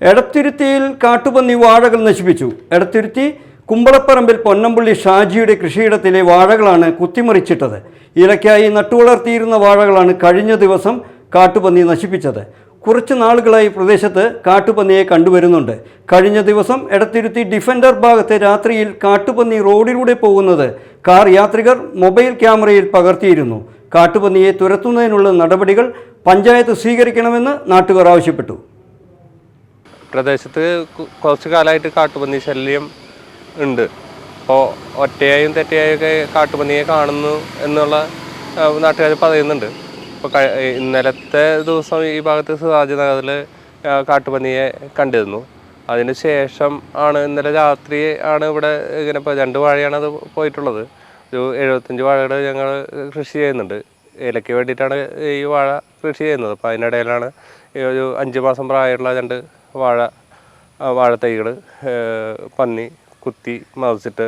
എടത്തിരുത്തിയിൽ കാട്ടുപന്നി വാഴകൾ നശിപ്പിച്ചു. എടത്തിരുത്തി കുമ്പളപ്പറമ്പിൽ പൊന്നമ്പുള്ളി ഷാജിയുടെ കൃഷിയിടത്തിലെ വാഴകളാണ് കുത്തിമറിച്ചിട്ടത്. ഇലയ്ക്കായി നട്ടുവളർത്തിയിരുന്ന വാഴകളാണ് കഴിഞ്ഞ ദിവസം കാട്ടുപന്നി നശിപ്പിച്ചത്. കുറച്ച് നാളുകളായി പ്രദേശത്ത് കാട്ടുപന്നിയെ കണ്ടുവരുന്നുണ്ട്. കഴിഞ്ഞ ദിവസം എടത്തിരുത്തി ഡിഫൻഡർ ഭാഗത്ത് രാത്രിയിൽ കാട്ടുപന്നി റോഡിലൂടെ പോകുന്നത് കാർ യാത്രികർ മൊബൈൽ ക്യാമറയിൽ പകർത്തിയിരുന്നു. കാട്ടുപന്നിയെ തുരത്തുന്നതിനുള്ള നടപടികൾ പഞ്ചായത്ത് സ്വീകരിക്കണമെന്ന് നാട്ടുകാർ ആവശ്യപ്പെട്ടു. പ്രദേശത്ത് കുറച്ച് കാലമായിട്ട് കാട്ടുപന്നി ശല്യം ഉണ്ട്. അപ്പോൾ ഒറ്റയായും തെറ്റയായും ഒക്കെ കാട്ടുപന്നിയെ കാണുന്നു എന്നുള്ള നാട്ടുകാർ പറയുന്നുണ്ട്. ഇപ്പോൾ ഇന്നലത്തെ ദിവസം ഈ ഭാഗത്ത് സിറാജ് നഗറിൽ കാട്ടുപന്നിയെ കണ്ടിരുന്നു. അതിന് ശേഷം ആണ് ഇന്നലെ രാത്രി ആണ് ഇവിടെ ഇങ്ങനെ ഇപ്പോൾ രണ്ട് വാഴയാണ് അത് പോയിട്ടുള്ളത്. ഒരു എഴുപത്തഞ്ച് വാഴകൾ ഞങ്ങൾ കൃഷി ചെയ്യുന്നുണ്ട്. ഇലയ്ക്ക് വേണ്ടിയിട്ടാണ് ഈ വാഴ കൃഷി ചെയ്യുന്നത്. അപ്പോൾ അതിനിടയിലാണ് ഒരു അഞ്ച് മാസം പ്രായമുള്ള രണ്ട് വാഴ വാഴത്തൈകൾ പന്നി കുത്തി മറിച്ചിട്ട്